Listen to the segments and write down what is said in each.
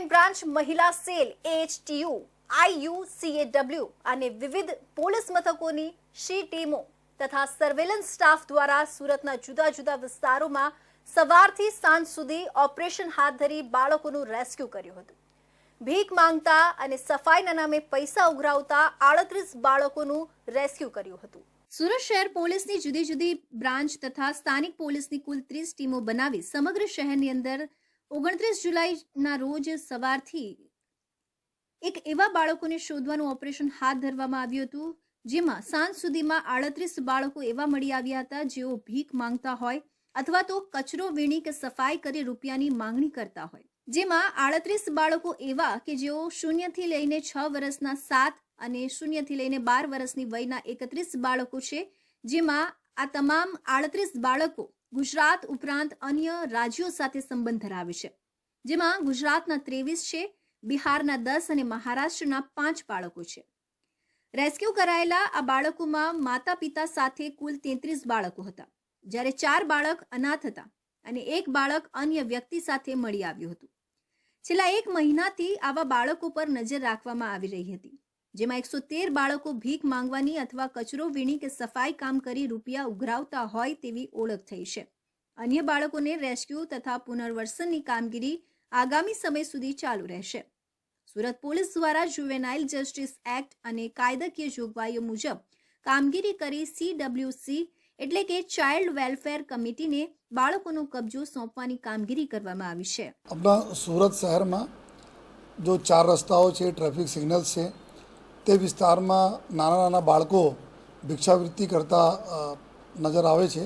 Crime branch મહિલા cell, HTU IUCAW અને વિવિધ પોલીસ મથકોની શી ટીમો તથા સર્વેલન્સ સ્ટાફ દ્વારા સુરતના જુદા જુદા વિસ્તારોમાં સવારથી સાંજ સુધી ઓપરેશન હાથ ધરી બાળકોનું રેસ્ક્યુ કર્યું હતું. ભીખ માંગતા અને સફાઈના નામે પૈસા ઉઘરાવતા આડત્રીસ બાળકોનું રેસ્ક્યુ કર્યું હતું. સુરત શહેર પોલીસની જુદી જુદી બ્રાન્ચ તથા સ્થાનિક પોલીસની કુલ ત્રીસ ટીમો બનાવી સમગ્ર શહેરની અંદર ઓગણત્રીસ જુલાઈના રોજ સવારથી એક એવા બાળકોને શોધવાનું ઓપરેશન હાથ ધરવામાં આવ્યું હતું, જેમાં સાંજ સુધીમાં આડત્રીસ બાળકો એવા મળી આવ્યા હતા જેઓ ભીખ માંગતા હોય અથવા તો કચરો વીણી કે સફાઈ કરી રૂપિયાની માંગણી કરતા હોય. જેમાં આડત્રીસ બાળકો એવા કે જેઓ શૂન્યથી લઈને છ વર્ષના સાત અને શૂન્યથી લઈને બાર વર્ષની વયના એકત્રીસ બાળકો છે, જેમાં આ તમામ આડત્રીસ બાળકો ગુજરાત ઉપરાંત અન્ય રાજ્યો સાથે સંબંધ ધરાવે છે. જેમાં ગુજરાતના ત્રેવીસ છે, બિહારના દસ અને મહારાષ્ટ્રના પાંચ બાળકો છે. રેસ્ક્યુ કરાયેલા આ બાળકોમાં માતા પિતા સાથે કુલ તેત્રીસ બાળકો હતા. જ્યારે ચાર બાળક અનાથ હતા અને એક બાળક અન્ય વ્યક્તિ સાથે મળી આવ્યું હતું. છેલ્લા એક મહિનાથી આવા બાળકો પર નજર રાખવામાં આવી રહી હતી. જેમાં એકસો તેર બાળકો ભીખ માંગવાની અથવા કચરો વીણી કે સફાઈ કામ કરી રૂપિયા ઉઘરાવતા હોય તેવી ઓળખ થઈ છે. અન્ય બાળકોને રેસ્ક્યુ તથા પુનર્વસનની કામગીરી આગામી સમય સુધી ચાલુ રહેશે. સુરત પોલીસ દ્વારા જુવેનાઇલ જસ્ટિસ એક્ટ અને કાયદાકીય જોગવાઈઓ મુજબ કામગીરી કરી સીડબ્લ્યુસી એટલે કે ચાઇલ્ડ વેલફેર કમિટીને બાળકોનો કબજો સોંપવાની કામગીરી કરવામાં આવી છે. સુરત શહેરમાં જો ચાર રસ્તાઓ છે, ટ્રાફિક સિગ્નલ્સ છે તે વિસ્તારમાં નાના નાના બાળકો ભિક્ષાવૃત્તિ કરતા નજર આવે છે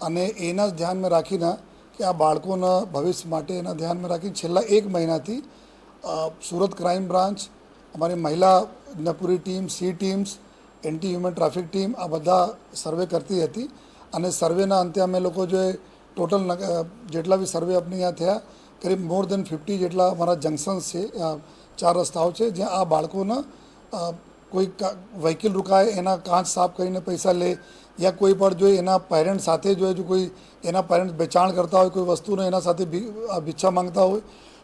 અને એના જ ધ્યાનમાં રાખીને કે આ બાળકોના ભવિષ્ય માટે એના ધ્યાનમાં રાખીને છેલ્લા એક મહિનાથી સુરત ક્રાઇમ બ્રાન્ચ, અમારી મહિલા પૂરી team, C teams, anti human traffic team આ બધા સર્વે કરતી હતી અને સર્વેના અંતે અમે લોકો જે ટોટલ જેટલા બી સર્વે આપણે અહીંયા થયા, કરીબ મોર દેન ફિફ્ટી જેટલા અમારા જંકશન્સ છે ચાર રસ્તાઓ છે જ્યાં આ બાળકોના કોઈ વ્હીકલ રોકાય, એના કાચ સાફ કરીને પૈસા લે, યા કોઈ પણ જો એના પેરેન્ટ સાથે જો જો કોઈ એના પેરેન્ટ વેચાણ કરતા હોય, કોઈ વસ્તુનો એના સાથે ભિક્ષા માંગતા હોય,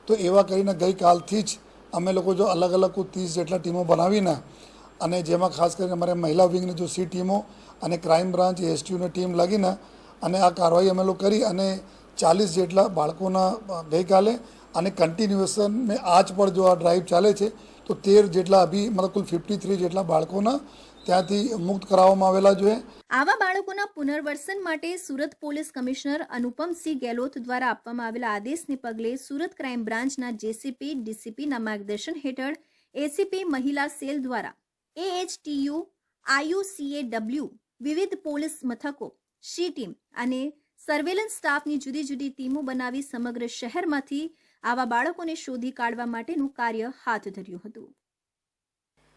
તો એવા કરીને ગઈકાલથી જ અમે લોકો જો અલગ અલગ કોઈ ત્રીસ જેટલા ટીમો બનાવીને અને જેમાં ખાસ કરીને અમારે મહિલા વિંગની જો સી ટીમો અને ક્રાઇમ બ્રાન્ચ એસટીયુની ટીમ લાગીને અને આ કાર્યવાહી અમે લોકો કરી અને ચાલીસ જેટલા બાળકોના ગઈકાલે અને કન્ટિન્યુએશન મેં આજ પણ જો આ ડ્રાઈવ ચાલે છે તો તેર જેટલા અભી મતલબ કુલ ફિફ્ટી થ્રી જેટલા બાળકોના ત્યાંથી મુક્ત કરાવવામાં આવેલા જોઈએ આવા બાળકોના પુનર્વસન માટે સુરત પોલીસ કમિશનર અનુપમસિંહ ગેહલોત દ્વારા આપવામાં આવેલા આદેશને પગલે સુરત ક્રાઇમ બ્રાન્ચના જેસીપી, ડીસીપીના માર્ગદર્શન હેઠળ એસીપી મહિલા સેલ દ્વારા એએચટીયુ આયુસીએડબ્લ્યુ વિવિધ પોલીસ મથકો શી ટીમ અને સર્વેલન્સ સ્ટાફની જુદી જુદી ટીમો બનાવી સમગ્ર શહેરમાંથી આવા બાળકોને શોધી કાઢવા માટેનું કાર્ય હાથ ધર્યું હતું.